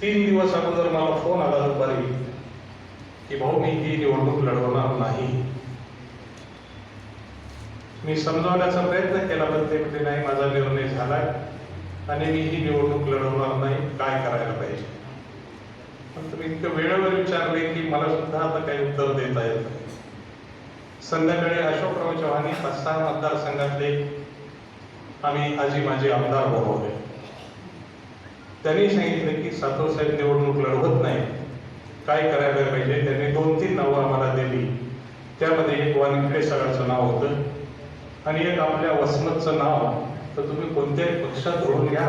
तीन दिवस अगोदर मला फोन आला दुपारी की भाऊ मी ही निवडणूक लढवणार नाही. मी समजावण्याचा प्रयत्न केला पण ते म्हणजे नाही माझा निर्णय झालाय आणि मी ही निवडणूक लढवणार नाही. काय करायला पाहिजे? पण तुम्ही इतकं वेळेवर विचारले की मला सुद्धा आता काही उत्तर देता येत नाही. संध्याकाळी अशोकराव चव्हाणी पाच सहा मतदारसंघातले आम्ही आजी माझे आमदार बोलवले त्यांनी सांगितलं की सातव साहेब निवडणूक लढवत नाही काय करायला पाहिजे? त्यांनी दोन तीन नावं आम्हाला दिली. त्यामध्ये एक वानखेडे सरांचं नाव होतं आणि एक आपल्या वसमतचं नाव. तर तुम्ही कोणत्याही पक्षात धरून घ्या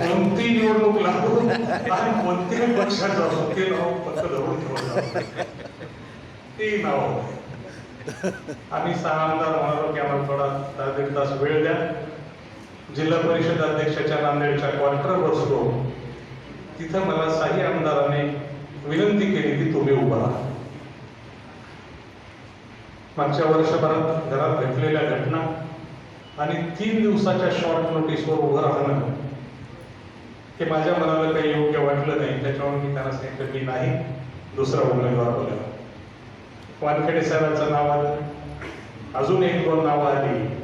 कोणती निवडणूक लागू आणि कोणत्याही पक्षात जाऊ ते नाव फक्त धरून ठेवलं ते नाव. आम्ही सहा आमदार म्हणालो की आम्हाला थोडा दहा दीड तास वेळ द्या. जिल्हा परिषद अध्यक्षाच्या नांदेडच्या क्वार्टर बसलो तिथं मला साही आमदाराने विनंती केली की तुम्ही उभा राहा. मागच्या वर्षभरात घरात घडलेल्या घटना आणि तीन दिवसाच्या शॉर्ट नोटीसवर उभं राहणं हे माझ्या मनाला काही योग्य वाटलं नाही. त्याच्यामुळे मी त्यांना सांगितलं मी नाही दुसरा उमेदवार बोला वानखेडे साहेबांचं नाव आलं. अजून एक दोन नावं आली.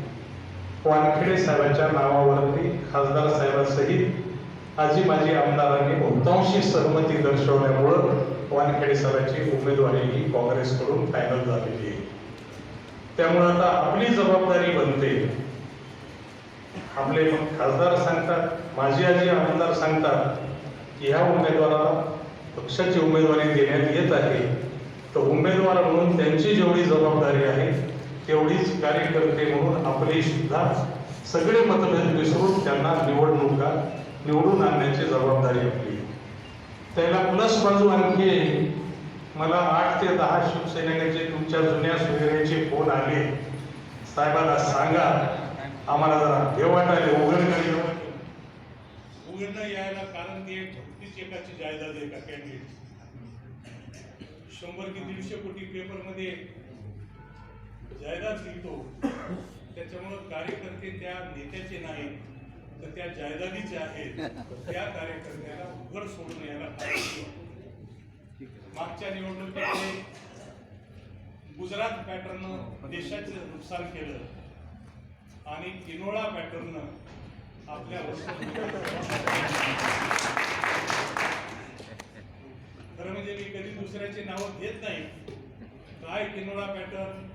वानखेडे साहेबांच्या नावावरती खासदार साहेबांसहित आजी माजी आमदारांनी बहुतांशी सहमती दर्शवल्यामुळं वानखेडे साहेबांची उमेदवारी ही काँग्रेसकडून फायनल झालेली आहे. त्यामुळे आता आपली जबाबदारी बनते. आपले खासदार सांगतात माझी आजी आमदार सांगतात की ह्या उमेदवाराला पक्षाची उमेदवारी देण्यात येत आहे. तर उमेदवार म्हणून त्यांची जेवढी जबाबदारी आहे तेवढीच कार्यकर्ते म्हणून आपली सुद्धा सगळे मतभेद विसरून त्यांना निवडणुका निवडून आणण्याची जबाबदारी आपली. त्याला प्लस बाजू आणखी मला आठ ते दहा शिवसैनिकांचे तुमच्या जुन्या सुविधेचे फोन आले. साहेबांना सांगा आम्हाला जरा हे वाटायले उघड नाही उघडणं यायला कारण ते फक्तीच एकाची जायदाद आहे का कॅन्डिडेट शंभर की दीडशे कोटी पेपरमध्ये जाहिरात लिहितो त्याच्यामुळं कार्यकर्ते त्या नेत्याचे नाहीत तर त्या जायदादीचे आहेत. त्या कार्यकर्त्याला उघड सोडून यायला मागच्या निवडणुकीमध्ये गुजरात पॅटर्न देशाचं नुकसान केलं आणि किनोळा पॅटर्न आपल्या खरं म्हणजे मी कधी दुसऱ्याची नावं घेत नाही. काय किनोळा पॅटर्न?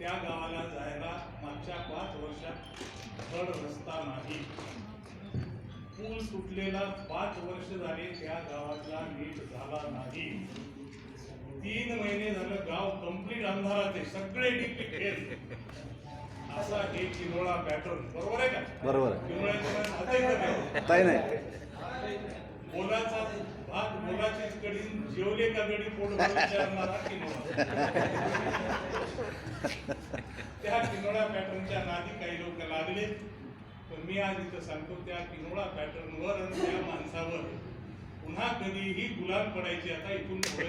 त्या गावाला जायला मागच्या पाच वर्षात धड रस्ता नाही. पूल तुटलेला पाच वर्ष झाले त्या गावातला नीट झाला नाही. तीन महिने झालं गाव कंप्लीट अंधारात आहे सगळे असा हे किनोळा पॅटर्न बरोबर आहे का? बरोबर आहे. काही नाही. भात मोलाची कडी जेवले का गडी पोट विचारणारा किनोळा. त्या किनोळा पॅटर्नच्या नादी काही लोक लागले पण मी आज इथं सांगतो त्या किनोळा पॅटर्नवर आणि त्या माणसावर पुन्हा कधीही गुलाम पडायची आता इथून पुढे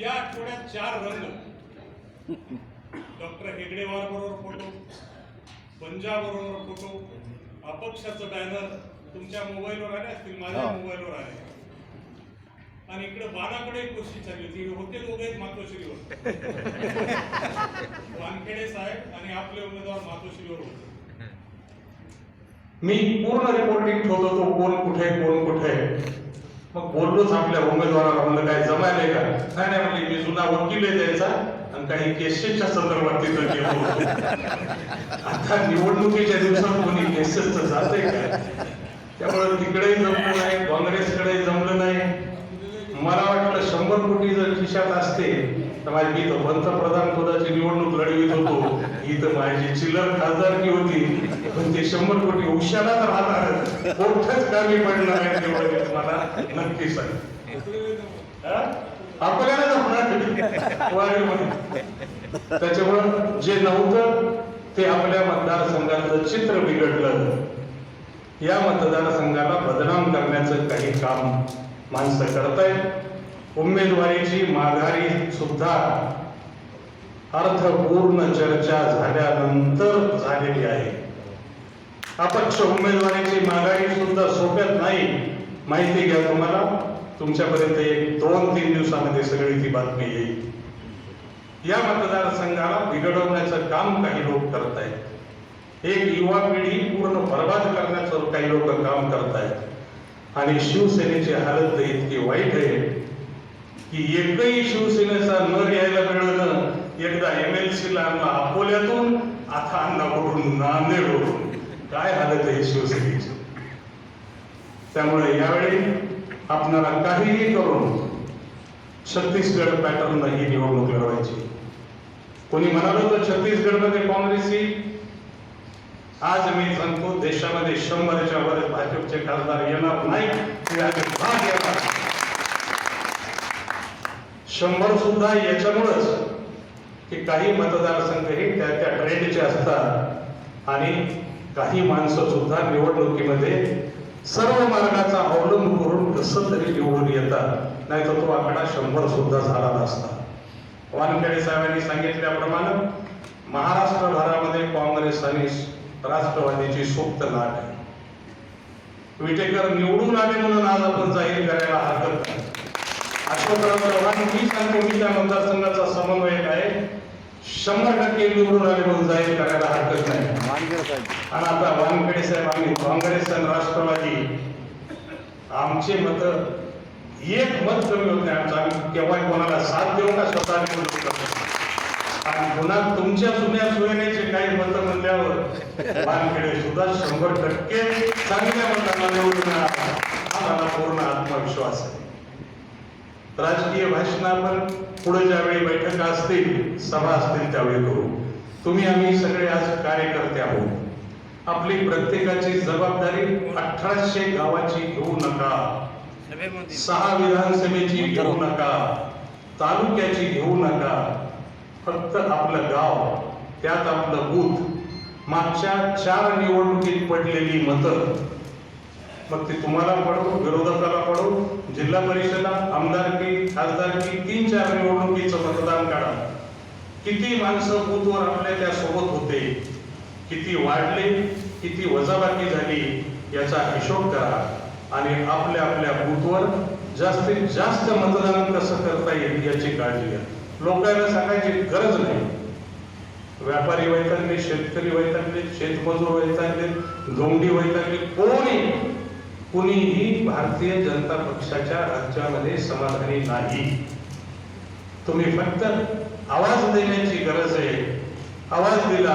या आठवड्यात चार रंग. डॉक्टर हेगडेवार बरोबर फोटो पंजाब बरोबर फोटो अपक्षाचं बॅनर तुमच्या मोबाईलवर आले असतील माझ्या हा. मोबाईलवर आले. आणि इकडे बाणाकडे एक गोष्टी चालली होती होते दोघे आहेत मातोश्रीवर? वानखेडे साहेब आणि आपले उमेदवार मातोश्रीवर होते. मी पूर्ण रिपोर्टिंग ठेवत होतो कोण कुठे कोण कुठे. मग बोललोच आपल्या उमेदवाराला म्हणलं काय जमायलंय का? नाही नाही म्हणजे मी जुना वकील आहे त्याचा आणि काही केसेसच्या संदर्भात तिथं गेलो. होतो आता निवडणुकीच्या दिवसात कोणी केसेसचं जाते का? त्यामुळे तिकडेही जमलं नाही काँग्रेसकडे जमलं नाही. मला वाटलं शंभर कोटी जर खिशात असते तर माझी मी तर पंतप्रधान पदाची निवडणूक लढवित होतो. ही तर माझी चिल्लर खासदारकी होती. पण ते शंभर कोटी उशाला तर राहणार. मोठंच कमी पडणार आहे तेवढं मला नक्की सांग. आपल्याला जमणार त्याच्यामुळं जे नव्हतं ते आपल्या मतदारसंघाचं चित्र बिघडलं. या मतदारसंघाला बदनाम करण्याचं काही काम माणसं करतायत. उमेदवारीची माघारी सुद्धा अर्थपूर्ण चर्चा झाल्यानंतर झालेली आहे. अपक्ष उमेदवारीची माघारी सुद्धा सोप्यात नाही. माहिती घ्या तुम्हाला. तुमच्यापर्यंत एक दोन तीन दिवसामध्ये सगळी ती बातमी येईल. या मतदारसंघाला बिघडवण्याचं काम काही लोक करत आहेत एक युवा पिढी पूर्ण बर्बाद करण्याचं काही लोक काम करत आहेत आणि शिवसेनेची हालत इतकी वाईट आहे की एकही शिवसेनेचा न यायला मिळणं एकदा एम एल सी ला आणला अकोल्यातून आता आणला कुठून नांदेडवरून. काय हालत आहे शिवसेनेची? त्यामुळे यावेळी आपणाला काहीही करून छत्तीसगड पॅटर्न ही निवडणूक लढवायची. कोणी म्हणाल तर छत्तीसगडमध्ये काँग्रेस आज मी सांगतो देशामध्ये शंभरच्या वर भाजपचे खासदार येणार नाही भाग येणार शंभर सुद्धा याच्यामुळंच की काही मतदारसंघ हे त्या त्या ट्रेंडचे असतात आणि काही माणसं सुद्धा निवडणुकीमध्ये सर्व मार्गाचा अवलंब करून कसं तरी निवडून येतात. नाही तर तो आकडा शंभर सुद्धा झाला नसता. वानखेडे साहेबांनी सांगितल्याप्रमाणे महाराष्ट्रभरामध्ये काँग्रेस आणि राष्ट्रवादीची सुप्त लाट. आहे विटेकर निवडून आले म्हणून आज आपण जाहीर करायला हरकत नाही. अशोकराव चव्हाण मी सांगतो मी त्या मतदारसंघाचा समन्वयक आहे. शंभर टक्के निवडून आले म्हणून जाहीर करायला हरकत नाही. आणि आता वानखेडे साहेब आम्ही काँग्रेस आणि राष्ट्रवादी आमचे मत एक मत कमी होते आमचं आम्ही केव्हा कोणाला साथ देऊ का स्वतः निवडून आणि पुन्हा तुमच्या जुन्या सुनेचे काही मत म्हणल्यावर वानखेडे सुद्धा शंभर टक्के चांगल्या मतांना निवडून हा मला पूर्ण आत्मविश्वास आहे. राजकीय भाषण आपण पुढे ज्यावेळी बैठका असतील सभा असतील त्यावेळी करू. तुम्ही आम्ही सगळे आज कार्यकर्ते आहोत. आपली प्रत्येकाची जबाबदारी अठराशे गावाची घेऊ नका. सहा विधानसभेची घेऊ नका. तालुक्याची घेऊ नका. फक्त आपलं गाव त्यात आपलं बूथ मागच्या चार निवडणुकीत पडलेली मतं. मग ते तुम्हाला पडो विरोधकाला पडो जिल्हा परिषदा आमदारकी खासदारकी तीन चार निवडणुकीचं मतदान काढा. किती माणसं बूथवर आपल्या त्या सोबत होते किती वाढले किती वजाबाकी झाली याचा हिशोब करा. आणि आपल्या आपल्या बूथवर जास्तीत जास्त मतदान कसं करता येईल याची काळजी घ्या. लोकांना सांगायची गरज नाही. व्यापारी वैतागले शेतकरी वैतागले शेतमजूर वैतागले धोंडी वैतागले. कोणी कुणीही भारतीय जनता पक्षाच्या राज्यामध्ये समाधानी नाही. तुम्ही फक्त आवाज देण्याची गरज आहे. आवाज दिला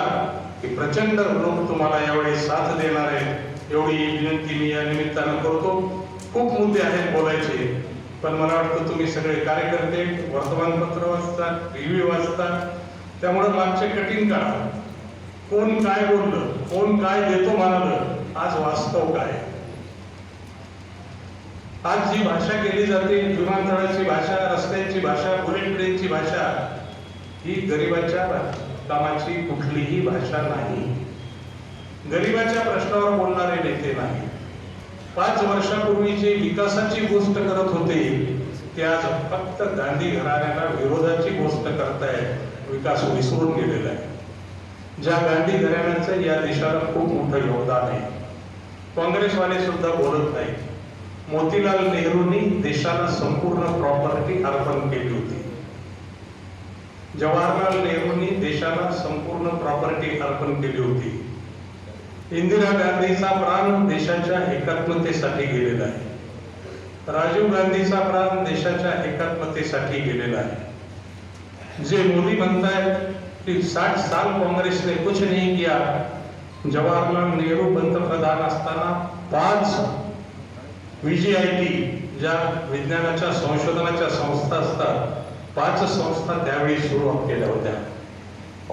की प्रचंड लोक तुम्हाला यावेळी साथ देणार आहे एवढी विनंती मी या निमित्तानं करतो. खूप मुद्दे आहेत बोलायचे. पण मला वाटतं तुम्ही सगळे कार्यकर्ते वर्तमानपत्र वाचतात टीव्ही वाचतात त्यामुळे मागचे कठीण काढा कोण काय बोललं कोण काय देतो म्हणालं आज वास्तव काय? आज जी भाषा केली जाते विमानतळाची भाषा रस्त्यांची भाषा बुलेट ट्रेनची भाषा ही गरिबाच्या कामाची कुठलीही भाषा नाही. गरिबाच्या प्रश्नावर बोलणारे नेते नाही. पाच वर्षापूर्वी जे विकासाची गोष्ट करत होते ते आज फक्त गांधी घराण्याला विरोधाची गोष्ट करतायत. विकास विसरून गेलेला आहे. ज्या गांधी घराण्याचं या देशाला खूप मोठं योगदान आहे. काँग्रेसवाले सुद्धा बोलत नाही मोतीलाल नेहरूंनी देशाला संपूर्ण प्रॉपर्टी अर्पण केली होती. जवाहरलाल नेहरूंनी देशाला संपूर्ण प्रॉपर्टी अर्पण केली होती. इंदिरा गांधीचा प्राण देशाच्या एकात्मतेसाठी गेलेला आहे. राजीव गांधीचा प्राण देशाच्या एकात्मतेसाठी गेलेला आहे. जे मोदी म्हणतायत की साठ साल काँग्रेसने कुछ नहीं किया. जवाहरलाल नेहरू पंतप्रधान असताना पाच व्हीजीआयटी ज्या विज्ञानाच्या संशोधनाच्या संस्था असतात पाच संस्था त्यावेळी सुरुवात केल्या होत्या.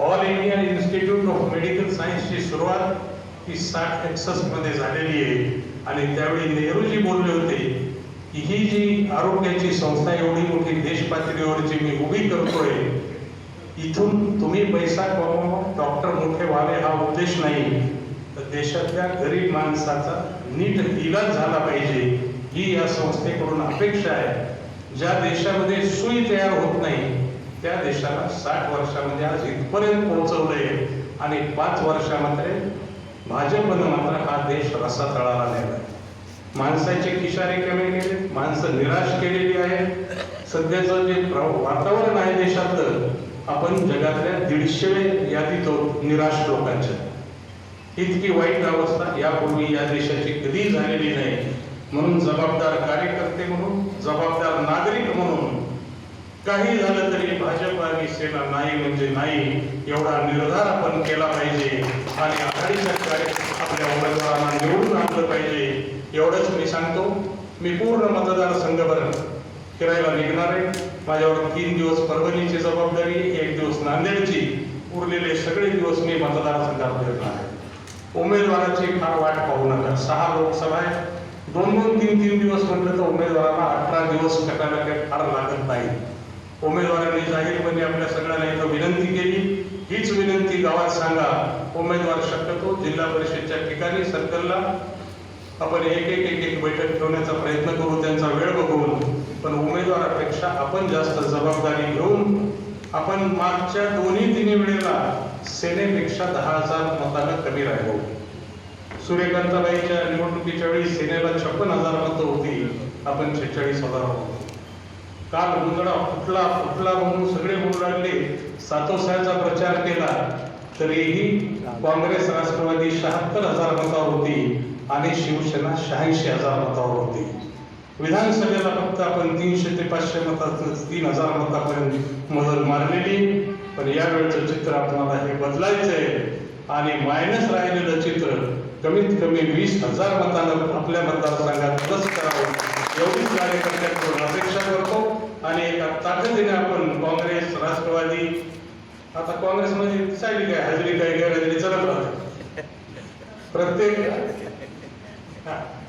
All India Institute of Medical सायन्सची सुरुवात ही साठ एकसष्टमध्ये झालेली आहे. आणि त्यावेळी नेहरूजी बोलले होते की ही जी आरोग्याची संस्था एवढी मोठी देश पातळीवरची मी उभी करतोय इथून तुम्ही पैसा कमवा डॉक्टर मोठे व्हावे हा उद्देश नाही. तर देशातल्या गरीब माणसाचा नीट इलाज झाला पाहिजे ही या संस्थेकडून अपेक्षा आहे. ज्या देशामध्ये सुई तयार होत नाही त्या देशाला साठ वर्षामध्ये आज इथपर्यंत पोहोचवलंय. आणि पाच वर्षामध्ये भाजपनं मात्र हा देश रसा तळाला नेला माणसाचे किशारे कमी केले माणसं निराश केलेली आहे सध्याचं जे प्र- वातावरण आहे देशातलं आपण जगातल्या दीडशे यादीत आहोत निराश लोकांच्या इतकी वाईट अवस्था यापूर्वी या देशाची कधी झालेली नाही. म्हणून जबाबदार कार्यकर्ते म्हणून जबाबदार नागरिक म्हणून काही झालं तरी भाजप आणि सेना नाही म्हणजे नाही एवढा निर्धार आपण केला पाहिजे. आणि आघाडी सरकार आपल्या उमेदवारांना निवडून आणलं पाहिजे. एवढंच मी सांगतो. मी पूर्ण मतदारसंघभर फिरायला निघणार आहे. माझ्यावर तीन दिवस परभणीची जबाबदारी एक दिवस नांदेडची. उरलेले सगळे दिवस मी मतदारसंघात फिरणार आहे. उमेदवाराची फार वाट पाहू नका. सहा लोकसभा आहे दोन दोन तीन तीन दिवस म्हटलं तर उमेदवाराला अठरा दिवस कटायला काही फार लागत नाही. उमेदवारांनी जाहीरपणे म्हणजे आपल्या सगळ्यांना इथं विनंती केली. हीच विनंती गावात सांगा उमेदवार शक्यतो जिल्हा परिषदच्या ठिकाणी सर्कलला आपण एक एक एक एक बैठक ठेवण्याचा प्रयत्न करू त्यांचा वेळ बघून. पण उमेदवारापेक्षा आपण जास्त जबाबदारी घेऊन आपण मागच्या दोन्ही तिन्ही वेळेला सेनेपेक्षा दहा हजार मतानं कमी राहिलो. सूर्यकांताबाईच्या निवडणुकीच्या वेळी सेनेला छप्पन हजार मतं होती आपण शेहेचाळीस हजार होतो काल गोंधळा फुटला फुटला म्हणून सगळे म्हणू लागले सातोसाचा प्रचार केला तरीही काँग्रेस राष्ट्रवादी शहात्तर हजार मतावर होती आणि शिवसेना शहाऐंशी हजार मतावर होती. विधानसभेला फक्त आपण तीनशे ते पाचशे मतात तीन हजार मतापर्यंत मजल मारलेली पण यावेळेचं चित्र आपल्याला हे बदलायचंय आणि मायनस राहिलेलं चित्र कमीत कमी वीस हजार मतानं आपल्या मतदारसंघात प्लस करावं. एवढीच कार्यकर्त्यांकडून अपेक्षा करतो. आणि एका ताकदीने आपण काँग्रेस राष्ट्रवादी आता काँग्रेसमध्ये साईड काय हजेरी काय गैरहजेरी चालत राहते. प्रत्येक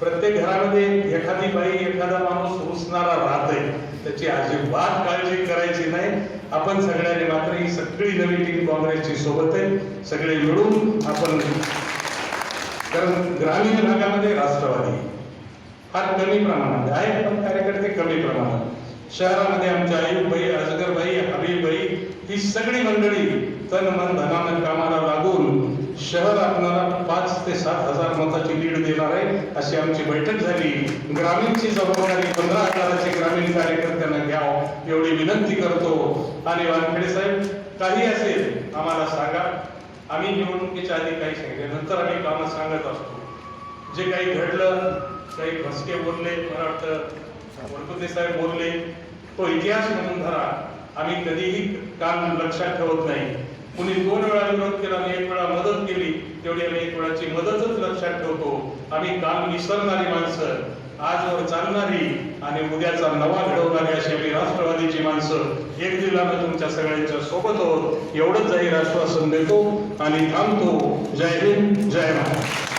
प्रत्येक घरामध्ये एखादी बाई एखादा माणूस रुसणारा राहते त्याची अजिबात काळजी करायची नाही. आपण सगळ्यांनी मात्र ही सगळी नवी टीम काँग्रेसची सोबत आहे. सगळे मिळून आपण कारण ग्रामीण भागामध्ये राष्ट्रवादी फार कमी प्रमाणात आहे पण कार्यकर्ते कमी प्रमाणात. शहरामध्ये आमच्या आयुबाई अजगरबाई हबीबाई ही सगळी मंडळी तन मन धनानं कामाला लागून शहर आपणाला पाच ते सात हजार मताची लीड देणार आहे अशी आमची बैठक झाली. ग्रामीणची जबाबदारी पंधरा हजाराचे ग्रामीण कार्यकर्त्यांना घ्याव एवढी विनंती करतो. आणि वानखेडे साहेब काही असेल आम्हाला सांगा. आम्ही निवडणुकीच्या आधी काही सांगितले नंतर आम्ही कामं सांगत असतो. जे काही घडलं काही फसके बोलले मला वाटतं गणपती साहेब बोलले तो इतिहास म्हणून धरा. आम्ही कधीही काम लक्षात ठेवत नाही. कुणी दोन वेळा विरोध केला आणि एक वेळा मदत केली तेवढी आम्ही एक वेळाची मदतच लक्षात ठेवतो. आम्ही काम विसरणारी माणसं आजवर चालणारी आणि उद्याचा नवा घडवणारी अशी आम्ही राष्ट्रवादीची माणसं. एक दिलानं तुमच्या सगळ्यांच्या सोबत आहोत. एवढंच जाहीर आश्वासन देतो आणि थांबतो. जय हिंद जय महाराष्ट्र.